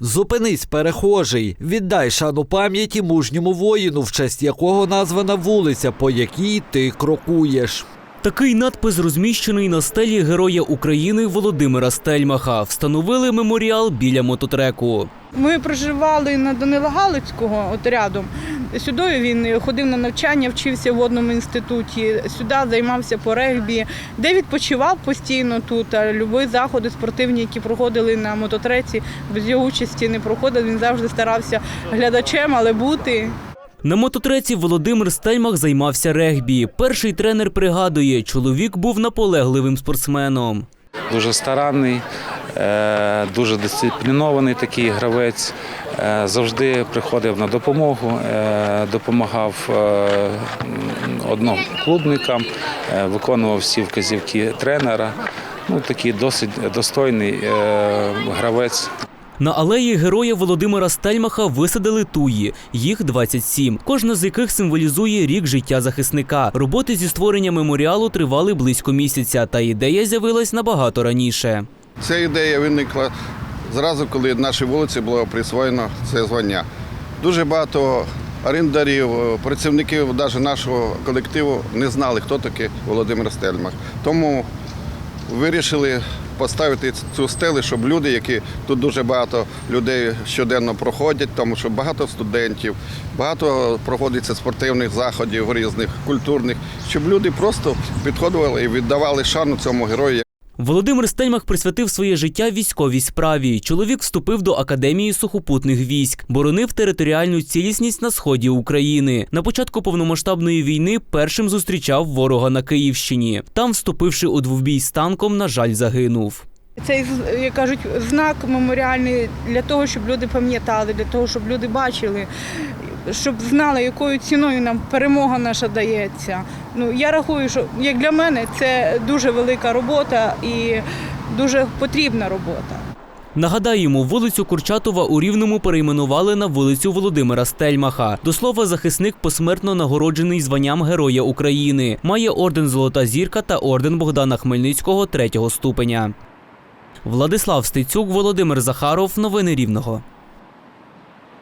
Зупинись, перехожий, віддай шану пам'яті мужньому воїну, в честь якого названа вулиця, по якій ти крокуєш. Такий надпис розміщений на стелі Героя України Володимира Стельмаха. Встановили меморіал біля мототреку. Ми проживали на Данила Галицького, от рядом. Сюди він ходив на навчання, вчився в водному інституті. Сюди займався по регбі, де відпочивав постійно тут. А любі заходи спортивні, які проходили на мототреці, без його участі не проходив. Він завжди старався глядачем, але бути. На мототреці Володимир Стельмах займався регбі. Перший тренер пригадує, чоловік був наполегливим спортсменом. Дуже старанний, е, дуже дисциплінований такий гравець. е, Завжди приходив на допомогу, е, допомагав одному клубникам, виконував всі вказівки тренера. Ну, такий досить достойний гравець. На алеї героя Володимира Стельмаха висадили туї. Їх 27, кожна з яких символізує рік життя захисника. Роботи зі створення меморіалу тривали близько місяця, та ідея з'явилась набагато раніше. Ця ідея виникла зразу, коли нашій вулиці було присвоєно це звання. Дуже багато орендарів, працівників навіть нашого колективу не знали, хто такий Володимир Стельмах. Тому вирішили поставити цю стелу, щоб люди, які тут дуже багато людей щоденно проходять, тому що багато студентів, багато проводиться спортивних заходів різних, культурних, щоб люди просто підходили і віддавали шану цьому герою. Володимир Стельмах присвятив своє життя військовій справі. Чоловік вступив до академії сухопутних військ, боронив територіальну цілісність на сході України. На початку повномасштабної війни першим зустрічав ворога на Київщині. Там, вступивши у двобій з танком, на жаль, загинув. Цей як кажуть, знак меморіальний для того, щоб люди пам'ятали, для того, щоб люди бачили, щоб знали, якою ціною нам перемога наша дається. Ну я рахую, що як для мене це дуже велика робота і дуже потрібна робота. Нагадаємо, вулицю Курчатова у Рівному перейменували на вулицю Володимира Стельмаха. До слова, захисник посмертно нагороджений званням Героя України. Має орден Золота зірка та орден Богдана Хмельницького третього ступеня. Владислав Стецюк, Володимир Захаров. Новини Рівного.